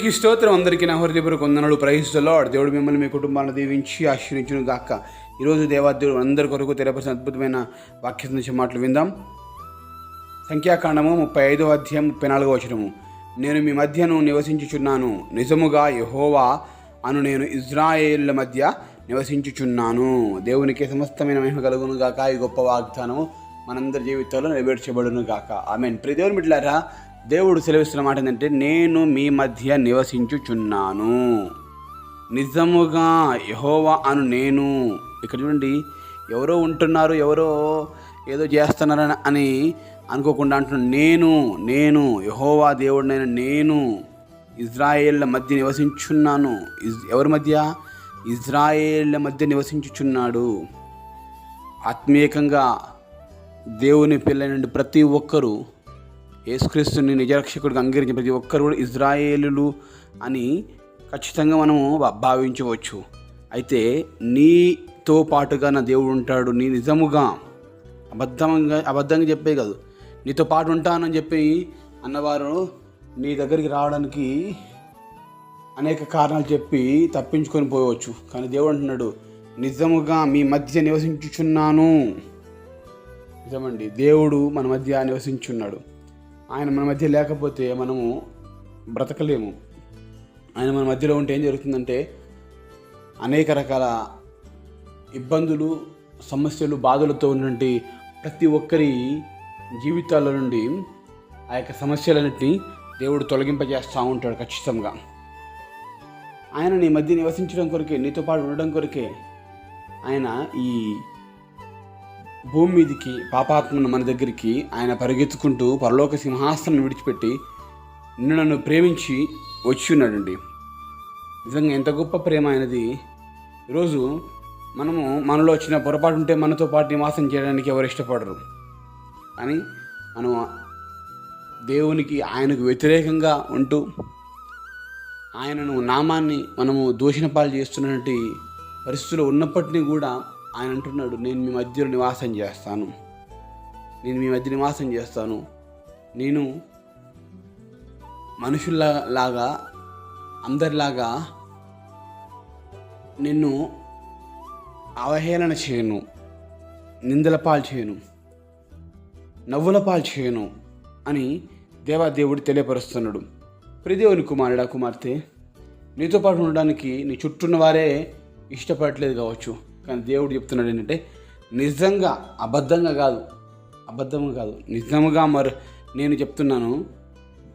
దేవునికి స్తోత్రం అందరికీ నా హృదయపూర్వక వందనాలు. ప్రహిస్తులో దేవుడు మిమ్మల్ని మీ కుటుంబాన్ని దీవించి ఆశీర్వించును గాక. ఈరోజు దేవాదేవుడు అందరి కొరకు తెలియపరిచిన అద్భుతమైన వాక్యం నుంచి మాటలు విందాం. సంఖ్యాకాండము ముప్పై ఐదో అధ్యాయం ముప్పై నాలుగో వచనము. నేను మీ మధ్యను నివసించుచున్నాను. నిజముగా యహోవా అను నేను ఇజ్రాయేళ్ళ మధ్య నివసించుచున్నాను. దేవునికి సమస్తమైన మహిమ కలుగును గాక. ఈ గొప్ప వాగ్దానము మనందరి జీవితాల్లో నెరవేర్చబడును గాక. ఆమె ప్రియ దేవుని బిడ్డలారా దేవుడు సెలవిస్తున్న మాట ఏంటంటే నేను మీ మధ్య నివసించుచున్నాను. నిజముగా యహోవా అను నేను. ఇక్కడ చూడండి ఎవరో ఉంటున్నారు ఎవరో ఏదో చేస్తున్నారని అని అనుకోకుండా అంటున్నాను నేను నేను యహోవా దేవుడినైన నేను ఇజ్రాయేళ్ళ మధ్య నివసించున్నాను. ఇజ్ ఎవరి మధ్య? ఇజ్రాయేళ్ళ మధ్య నివసించుచున్నాడు. ఆత్మీయకంగా దేవుని పిల్లైన ప్రతి ఒక్కరూ యేసుక్రీస్తుని నిజరక్షకుడిగా అంగీకరించిన ప్రతి ఒక్కరు కూడా ఇజ్రాయేలులు అని ఖచ్చితంగా మనము భా- భావించవచ్చు. అయితే నీతో పాటుగా నా దేవుడు ఉంటాడు నీ నిజముగా అబద్ధంగా అబద్ధంగా చెప్పే కాదు. నీతో పాటు ఉంటానని చెప్పి అన్నవారు నీ దగ్గరికి రావడానికి అనేక కారణాలు చెప్పి తప్పించుకొని పోవచ్చు. కానీ దేవుడు అంటున్నాడు నిజముగా మీ మధ్య నివసించుచున్నాను. నిజమండి దేవుడు మన మధ్య నివసించున్నాడు. ఆయన మన మధ్య లేకపోతే మనము బ్రతకలేము. ఆయన మన మధ్యలో ఉంటే ఏం జరుగుతుందంటే అనేక రకాల ఇబ్బందులు సమస్యలు బాధలతో ఉన్నటువంటి ప్రతి ఒక్కరి జీవితాల నుండి ఆ యొక్క సమస్యలన్నింటినీ దేవుడు తొలగింపజేస్తూ ఉంటాడు ఖచ్చితంగా. ఆయన నీ మధ్య నివసించడం కొరకే నీతో పాటు ఉండడం కొరకే ఆయన ఈ భూమి మీదకి పాపాత్మను మన దగ్గరికి ఆయన పరిగెత్తుకుంటూ పరలోక సింహాసనం విడిచిపెట్టి నిన్ను నన్ను ప్రేమించి వచ్చి ఉన్నాడండి. నిజంగా ఎంత గొప్ప ప్రేమ అనేది ఈరోజు మనము మనలో వచ్చిన పొరపాటు ఉంటే మనతో పాటు నివాసం చేయడానికి ఎవరు ఇష్టపడరు. కానీ మనం దేవునికి ఆయనకు వ్యతిరేకంగా ఉంటూ ఆయనను నామాన్ని మనము దూషణ పాలు చేస్తున్నటువంటి పరిస్థితులు ఉన్నప్పటికీ కూడా ఆయన అంటున్నాడు నేను మీ మధ్యలో నివాసం చేస్తాను. నేను మీ మధ్య నివాసం చేస్తాను. నేను మనుషుల్లాగా లాగా అందరిలాగా నిన్ను అవహేళన చేయను నిందల పాలు చేయను నవ్వుల పాలు చేయను అని దేవాదేవుడు తెలియపరుస్తున్నాడు. ప్రదేవుని కుమారుడా కుమార్తె నీతో పాటు ఉండడానికి నీ చుట్టూన్న వారే ఇష్టపడట్లేదు కావచ్చు. కానీ దేవుడు చెప్తున్నాడు ఏంటంటే నిజంగా అబద్ధంగా కాదు అబద్ధంగా కాదు నిజముగా మరి నేను చెప్తున్నాను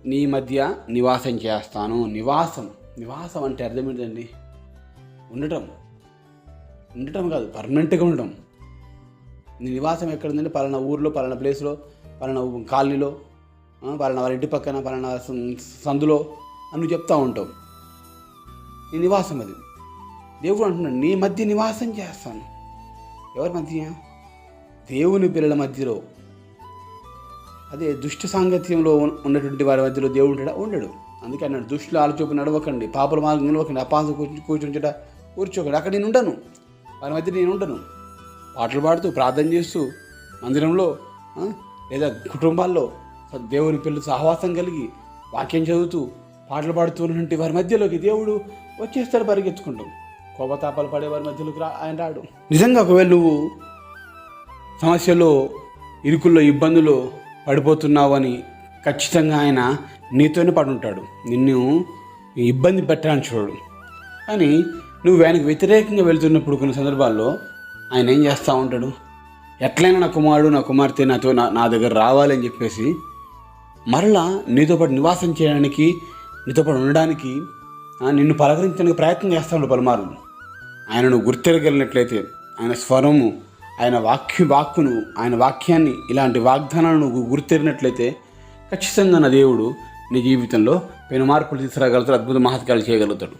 నీ మధ్య నివాసం చేస్తాను. నివాసం నివాసం అంటే అర్థం ఏంటండి? ఉండటం. ఉండటం కాదు పర్మనెంట్గా ఉండటం. నీ నివాసం ఎక్కడ ఉందంటే పలానా ఊర్లో పలానా ప్లేస్లో పలానా కాలనీలో పలానా వాళ్ళ ఇంటి పక్కన పలానా సందులో అని నువ్వు చెప్తూ ఉంటావు. నీ నివాసం అది. దేవుడు అంటున్నాడు నీ మధ్య నివాసం చేస్తాను. ఎవరి మధ్య? దేవుని పిల్లల మధ్యలో. అదే దుష్ట సాంగత్యంలో ఉన్నటువంటి వారి మధ్యలో దేవుడు ఉంటాడా? ఉండడు. అందుకే అన్నాడు దుష్టులు ఆలోచన నడవకండి పాపల మార్గం నిలవకండి అపాస కూర్చుంచట కూర్చోకండి అక్కడ నేను ఉండను. వారి మధ్య నేను ఉండను. పాటలు పాడుతూ ప్రార్థన చేస్తూ మందిరంలో లేదా కుటుంబాల్లో దేవుని పిల్లలు సహవాసం కలిగి వాక్యం చదువుతూ పాటలు పాడుతూ ఉన్నటువంటి వారి మధ్యలోకి దేవుడు వచ్చేస్తాడు పరిగెత్తుకుంటాం కోపతాపాలు పడేవారి మధ్యలోకి రా ఆయన రాడు. నిజంగా ఒకవేళ నువ్వు సమస్యలో ఇరుకుల్లో ఇబ్బందులు పడిపోతున్నావని ఖచ్చితంగా ఆయన నీతోనే పడుంటాడు. నిన్ను ఇబ్బంది పెట్టాలని చూడడు. కానీ నువ్వు ఆయనకు వ్యతిరేకంగా వెళ్తున్నప్పుడు కొన్ని సందర్భాల్లో ఆయన ఏం చేస్తూ ఉంటాడు? ఎట్లయినా నా కుమారుడు నా కుమార్తె నాతో నా నా దగ్గర రావాలని చెప్పేసి మరలా నీతో పాటు నివాసం చేయడానికి నీతో పాటు ఉండడానికి నిన్ను పలకరించడానికి ప్రయత్నం చేస్తాడు పలుమార్లు. ఆయనను గుర్తెరగలిగినట్లయితే ఆయన స్వరము ఆయన వాక్య వాక్కును ఆయన వాక్యాన్ని ఇలాంటి వాగ్దానాలను నువ్వు గుర్తెరిగినట్లయితే ఖచ్చితంగా నా దేవుడు నీ జీవితంలో పెను మార్పులు తీసుకురాగలుగుతాడు అద్భుత మహత్కాలు చేయగలుగుతాడు.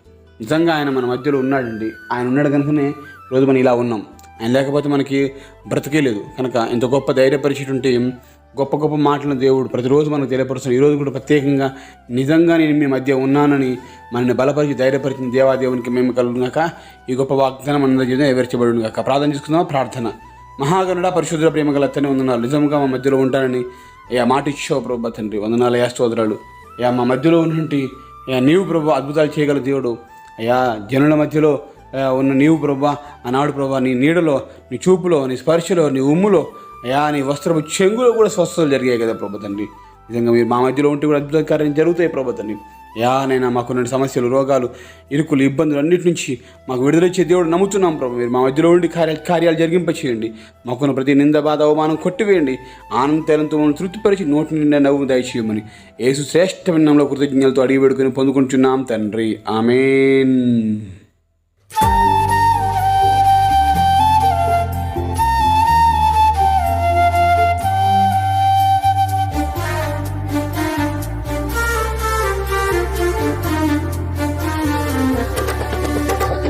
నిజంగా ఆయన మన మధ్యలో ఉన్నాడండి. ఆయన ఉన్నాడు కనుకనే రోజు మనం ఇలా ఉన్నాం. ఆయన లేకపోతే మనకి బ్రతికే లేదు కనుక ఇంత గొప్ప ధైర్యపరిచేటువంటి గొప్ప గొప్ప మాటలను దేవుడు ప్రతిరోజు మనకు తెలియపరుస్తున్నాడు ఈరోజు కూడా ప్రత్యేకంగా నిజంగా నేను మీ మధ్య ఉన్నానని మనల్ని బలపరిచి ధైర్యపరిచిన దేవాదేవునికి మేము కలుగునాక ఈ గొప్ప వాగ్దానం మన జీవితం నెరవేర్చబడును కాక ప్రార్థన చేసుకుందామా? ప్రార్థన. మహాగణుడ పరిశుద్ధ ప్రేమ గల అతనే వందనాలు. నిజంగా మా మధ్యలో ఉంటానని ఏ మాట ఇచ్చావు ప్రభు తండ్రి. వందనాలు యా స్తోత్రాలు. యా మా మధ్యలో ఉన్నటువంటి అయ్యా నీవు ప్రభు అద్భుతాలు చేయగల దేవుడు. అయ్యా జనుల మధ్యలో ఉన్న నీవు ప్రభా ఆనాడు ప్రభా నీ నీడలో నీ చూపులో నీ స్పర్శలో నీ ఉమ్ములో అయా నీ వస్త్రపు చెంగులో కూడా స్వస్థతలు జరిగాయి కదా ప్రభు తండ్రి. నిజంగా మీరు మా మధ్యలో ఉంటే కూడా అద్భుత కార్యం జరుగుతాయి ప్రభు తండ్రి. యా నైనా మాకున్న సమస్యలు రోగాలు ఇరుకులు ఇబ్బందులు అన్నిటి నుంచి మాకు విడుదలొచ్చే దేవుడు నమ్ముతున్నాం ప్రభు. మీరు మా మధ్యలో ఉండి కార్య కార్యాలు జరిగింప చేయండి మాకున్న ప్రతి నింద బాధ అవమానం కొట్టివేయండి. ఆనందంతో మమ్మల్ని తృప్తిపరిచి నోటి నిండా నవ్వు దయచేయమని యేసు శ్రేష్ఠ విన్నంలో కృతజ్ఞతలతో అడిగి వేడుకొని పొందుకుంటున్నాం తండ్రి. ఆమెన్.